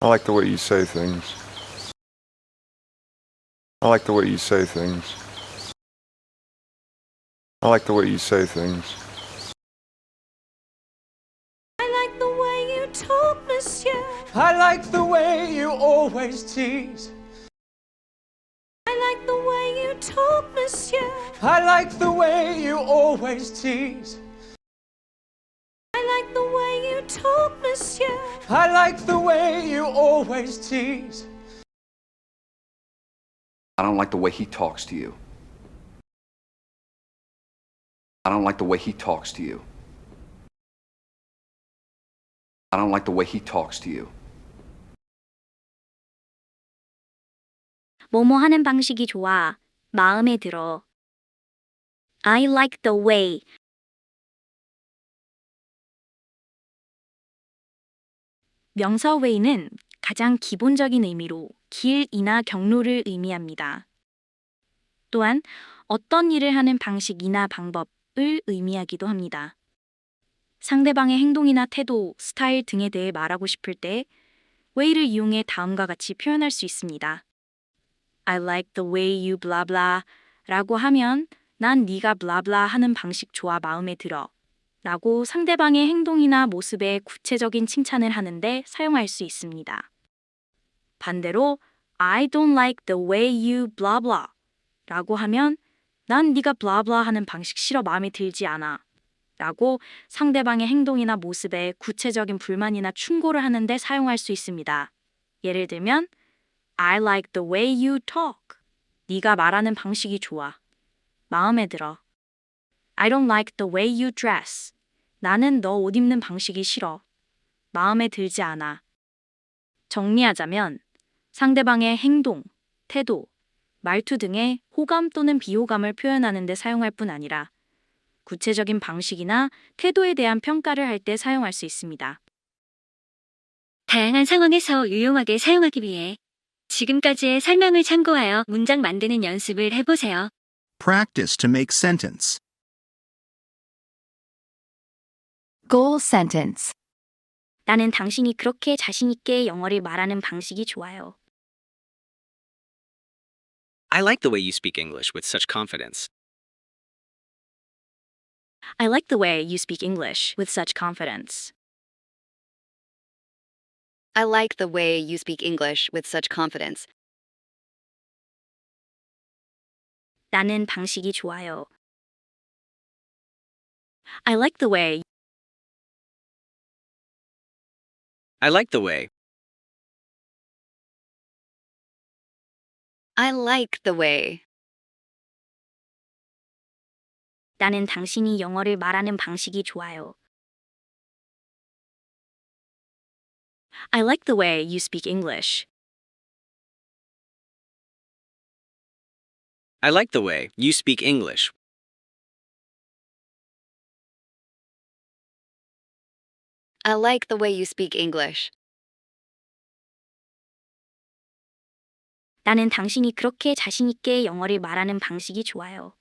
I like the way you say things. I like the way you say things. I like the way you say things. I like the way you talk, monsieur. I like the way you always tease. I like the way you talk, monsieur. I like the way you always tease I like the way you talk, monsieur. I like the way you always tease. I don't like the way he talks to you. I don't like the way he talks to you. I don't like the way he talks to you. 뭐뭐 하는 방식이 좋아. 마음에 들어. I like the way. 명사 way는 가장 기본적인 의미로 길이나 경로를 의미합니다. 또한 어떤 일을 하는 방식이나 방법을 의미하기도 합니다. 상대방의 행동이나 태도, 스타일 등에 대해 말하고 싶을 때 way를 이용해 다음과 같이 표현할 수 있습니다. I like the way you blah blah 라고 하면 난 네가 blah blah 하는 방식 좋아 마음에 들어 라고 상대방의 행동이나 모습에 구체적인 칭찬을 하는데 사용할 수 있습니다. 반대로 I don't like the way you blah blah 라고 하면 난 네가 blah blah 하는 방식 싫어 마음에 들지 않아 라고 상대방의 행동이나 모습에 구체적인 불만이나 충고를 하는데 사용할 수 있습니다. 예를 들면 I like the way you talk. 네가 말하는 방식이 좋아. 마음에 들어. I don't like the way you dress. 나는 너 옷 입는 방식이 싫어. 마음에 들지 않아. 정리하자면 상대방의 행동, 태도, 말투 등의 호감 또는 비호감을 표현하는 데 사용할 뿐 아니라 구체적인 방식이나 태도에 대한 평가를 할 때 사용할 수 있습니다. 다양한 상황에서 유용하게 사용하기 위해 지금까지의 설명을 참고하여 문장 만드는 연습을 해보세요. Practice to make sentence. Goal sentence. 나는 당신이 그렇게 자신있게 영어를 말하는 방식이 좋아요. I like the way you speak English with such confidence. I like the way you speak English with such confidence. I like the way you speak English with such confidence. 나는 방식이 좋아요. I like the way I like the way. I like the way. 나는 당신이 영어를 말하는 방식이 좋아요. I like the way you speak English. I like the way you speak English. I like the way you speak English. 나는 당신이 그렇게 자신있게 영어를 말하는 방식이 좋아요.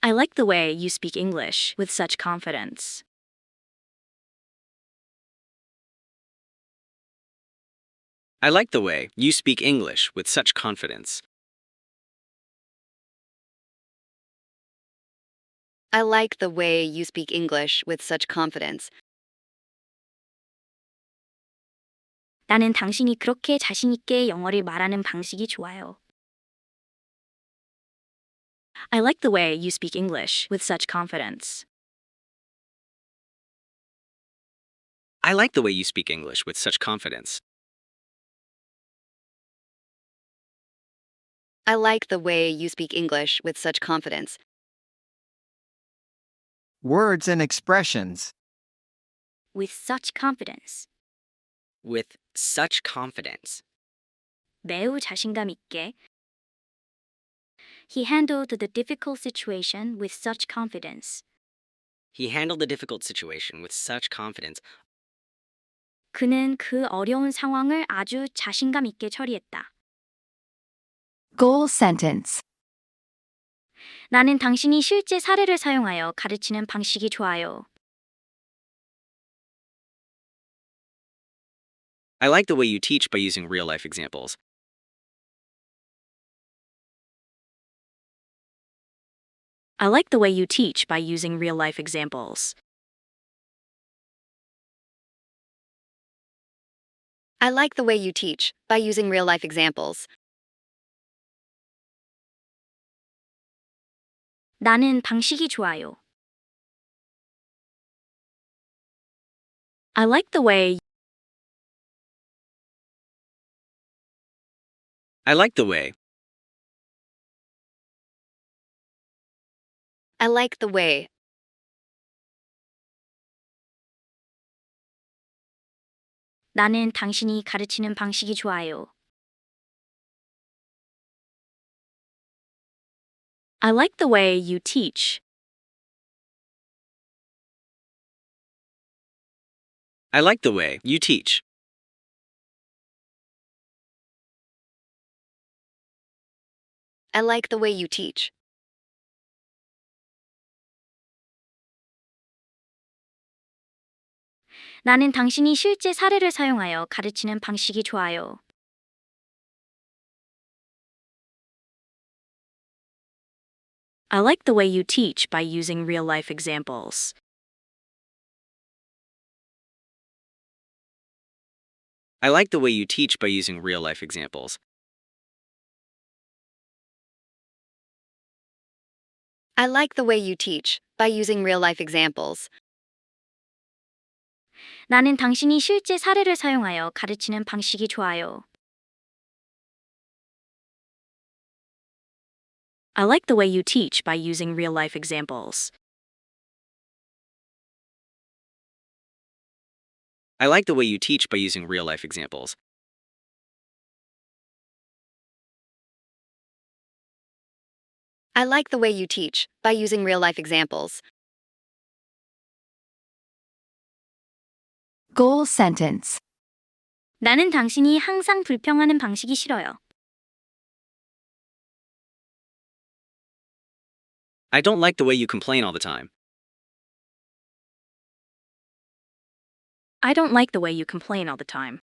I like the way you speak English with such confidence. I like the way you speak English with such confidence. I like the way you speak English with such confidence. 나는 당신이 그렇게 자신있게 영어를 말하는 방식이 좋아요. I like the way you speak English with such confidence. I like the way you speak English with such confidence. I like the way you speak English with such confidence. Words and expressions. With such confidence. With such confidence. 매우 자신감 있게. He handled the difficult situation with such confidence. He handled the difficult situation with such confidence. 그는 그 어려운 상황을 아주 자신감 있게 처리했다. Goal sentence. 나는 당신이 실제 사례를 사용하여 가르치는 방식이 좋아요. I like the way you teach by using real life examples. I like the way you teach by using real life examples. I like the way you teach by using real life examples. 나는 방식이 좋아요. I like the way I like the way. I like the way. 나는 당신이 가르치는 방식이 좋아요. I like the way you teach. I like the way you teach. I like the way you teach. 나는 당신이 실제 사례를 사용하여 가르치는 방식이 좋아요. I like the way you teach by using real life examples. I like the way you teach by using real life examples. I like the way you teach by using real life examples. 나는 당신이 실제 사례를 사용하여 가르치는 방식이 좋아요. I like the way you teach by using real life examples. I like the way you teach by using real life examples. I like the way you teach by using real life examples. Goal sentence. 나는 당신이 항상 불평하는 방식이 싫어요. I don't like the way you complain all the time. I don't like the way you complain all the time.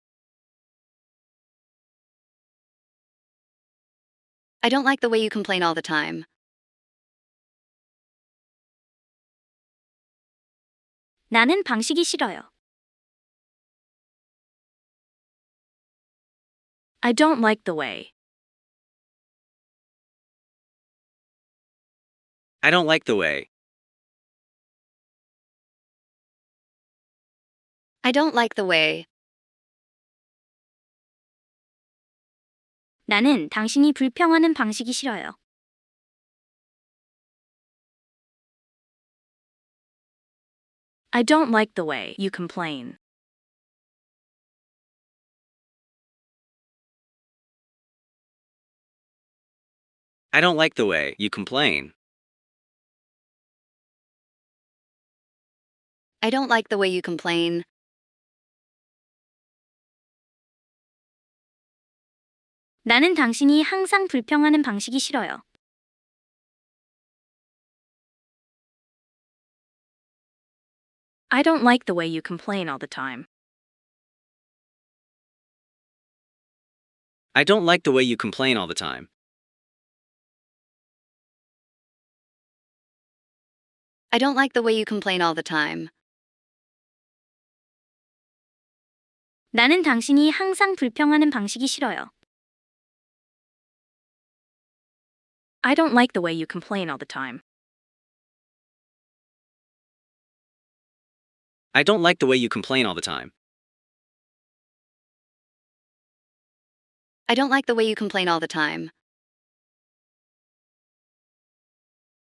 I don't like the way you complain all the time. 나는 방식이 싫어요. I don't like the way. I don't like the way. I don't like the way. 나는 당신이 불평하는 방식이 싫어요. I don't like the way you complain. I don't like the way you complain. I don't like the way you complain. 나는 당신이 항상 불평하는 방식이 싫어요. I don't like the way you complain all the time. I don't like the way you complain all the time. I don't like the way you complain all the time. 나는 당신이 항상 불평하는 방식이 싫어요. I don't like the way you complain all the time. I don't like the way you complain all the time. I don't like the way you complain all the time.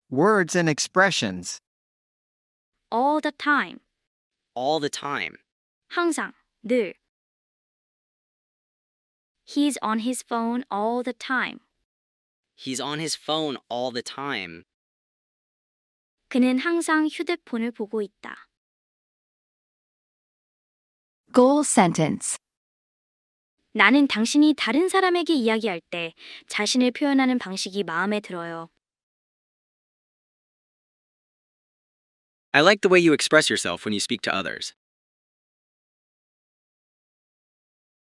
Words and expressions. All the time. All the time. 항상, 늘. He's on his phone all the time. He's on his phone all the time. 그는 항상 휴대폰을 보고 있다. Goal sentence. 나는 당신이 다른 사람에게 이야기할 때 자신을 표현하는 방식이 마음에 들어요. I like the way you express yourself when you speak to others.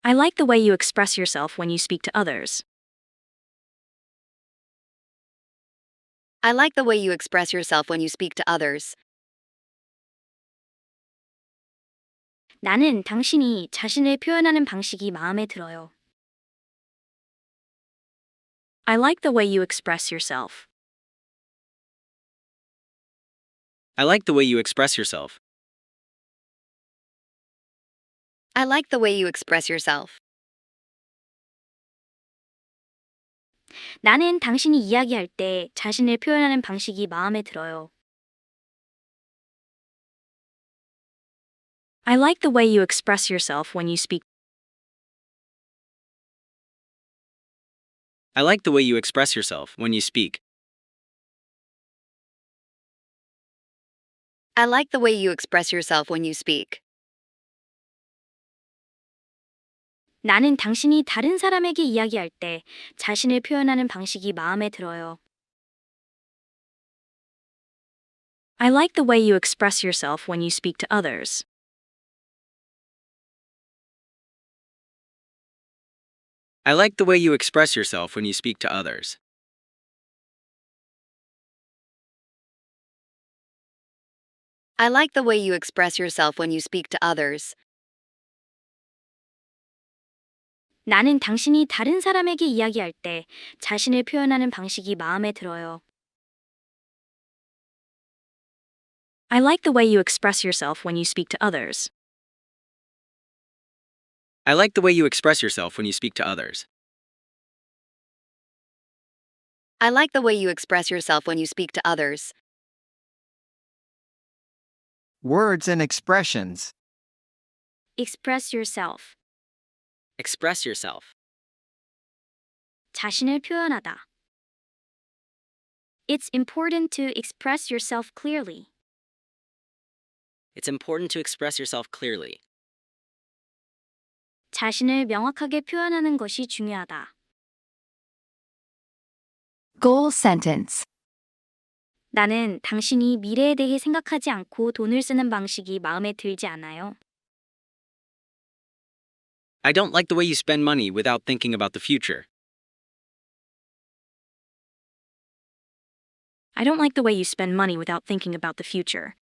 I like the way you express yourself when you speak to others. I like the way you express yourself when you speak to others. 나는 당신이 자신을 표현하는 방식이 마음에 들어요. I like the way you express yourself. I like the way you express yourself. I like the way you express yourself. 나는 당신이 이야기할 때 자신을 표현하는 방식이 마음에 들어요. I like the way you express yourself when you speak. I like the way you express yourself when you speak. I like the way you express yourself when you speak. 나는 당신이 다른 사람에게 이야기할 때 자신을 표현하는 방식이 마음에 들어요. I like the way you express yourself when you speak to others. I like the way you express yourself when you speak to others. I like the way you express yourself when you speak to others. 나는 당신이 다른 사람에게 이야기할 때 자신을 표현하는 방식이 마음에 들어요. I like the way you express yourself when you speak to others. I like the way you express yourself when you speak to others. I like the way you express yourself when you speak to others. Words and expressions. Express yourself. Express yourself. 자신을 표현하다. It's important to express yourself clearly. It's important to express yourself clearly. 자신을 명확하게 표현하는 것이 중요하다. Goal sentence. 나는 당신이 미래에 대해 생각하지 않고 돈을 쓰는 방식이 마음에 들지 않아요. I don't like the way you spend money without thinking about the future. I don't like the way you spend money without thinking about the future.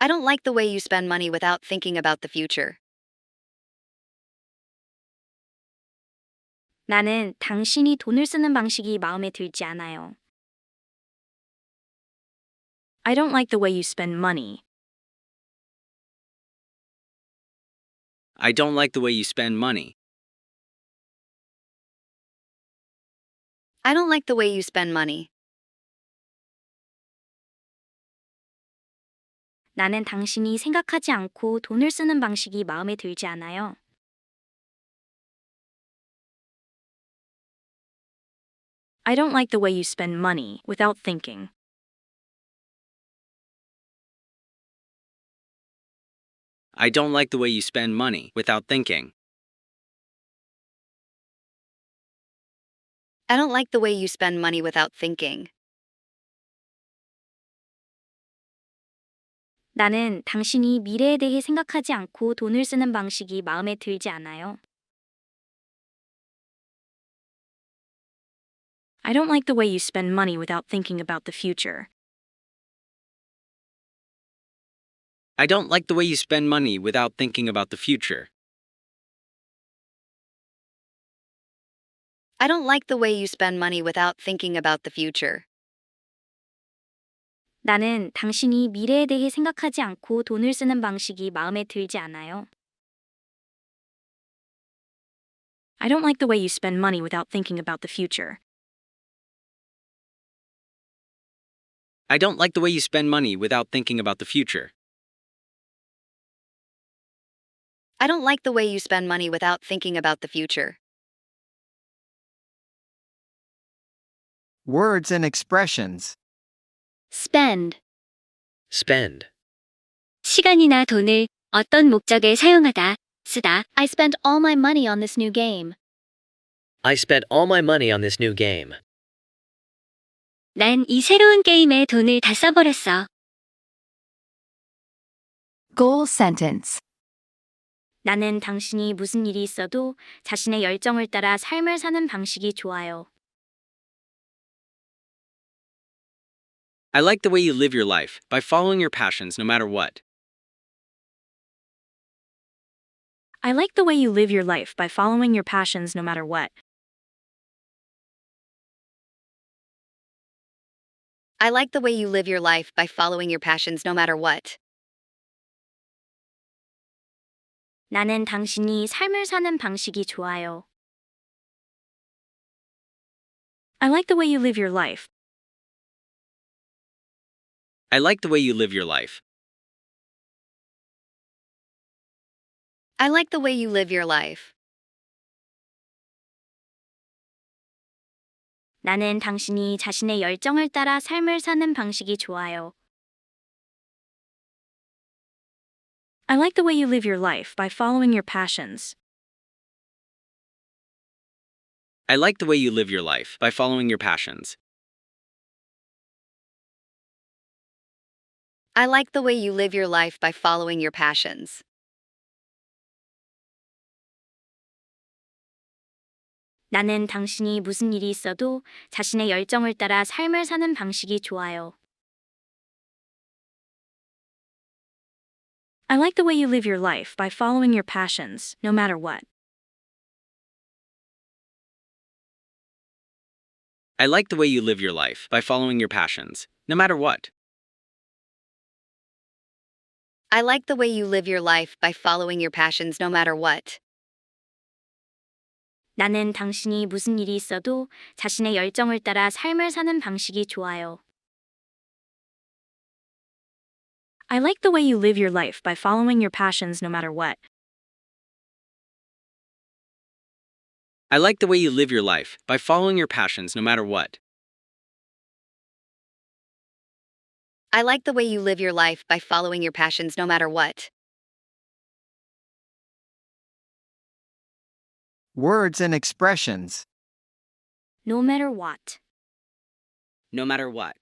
I don't like the way you spend money without thinking about the future. 나는 당신이 돈을 쓰는 방식이 마음에 들지 않아요. I don't like the way you spend money. I don't like the way you spend money. I don't like the way you spend money. 나는 당신이 생각하지 않고 돈을 쓰는 방식이 마음에 들지 않아요. I don't like the way you spend money without thinking. I don't like the way you spend money without thinking. I don't like the way you spend money without thinking. 나는 당신이 미래에 대해 생각하지 않고 돈을 쓰는 방식이 마음에 들지 않아요. I don't like the way you spend money without thinking about the future. I don't like the way you spend money without thinking about the future. I don't like the way you spend money without thinking about the future. 나는 당신이 미래에 대해 생각하지 않고 돈을 쓰는 방식이 마음에 들지 않아요. I don't like the way you spend money without thinking about the future. I don't like the way you spend money without thinking about the future. I don't like the way you spend money without thinking about the future. Words and expressions. spend, Spend. 시간이나 돈을 어떤 목적에 사용하다, 쓰다. I spent all my money on this new game. I spent all my money on this new game. 난 이 새로운 게임에 돈을 다 써버렸어. Goal sentence. 나는 당신이 무슨 일이 있어도 자신의 열정을 따라 삶을 사는 방식이 좋아요. I like the way you live your life by following your passions no matter what. I like the way you live your life by following your passions no matter what. I like the way you live your life by following your passions no matter what. 나는 당신이 삶을 사는 방식이 좋아요. I like the way you live your life. I like the way you live your life. I like the way you live your life. 나는 당신이 자신의 열정을 따라 삶을 사는 방식이 좋아요. I like the way you live your life by following your passions. I like the way you live your life by following your passions. I like the way you live your life by following your passions. 나는 당신이 무슨 일이 있어도 자신의 열정을 따라 삶을 사는 방식이 좋아요. I like the way you live your life by following your passions, no matter what. I like the way you live your life by following your passions, no matter what. I like the way you live your life by following your passions no matter what. 나는 당신이 무슨 일이 있어도 자신의 열정을 따라 삶을 사는 방식이 좋아요. I like the way you live your life by following your passions no matter what. I like the way you live your life by following your passions no matter what. I like the way you live your life by following your passions no matter what. Words and expressions. No matter what. No matter what.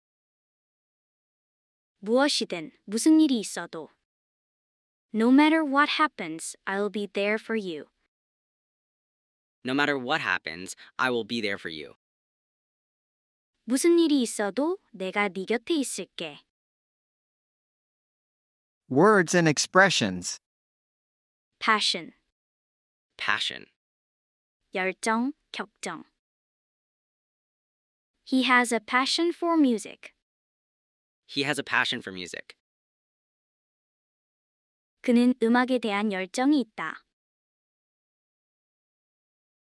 무엇이든 무슨 일이 있어도. No matter what happens, I'll be there for you. No matter what happens, I will be there for you. 무슨 일이 있어도 내가 네 곁에 있을게. Words and expressions. Passion, Passion. 열정, 격정. He has a passion for music. He has a passion for music. 그는 음악에 대한 열정이 있다.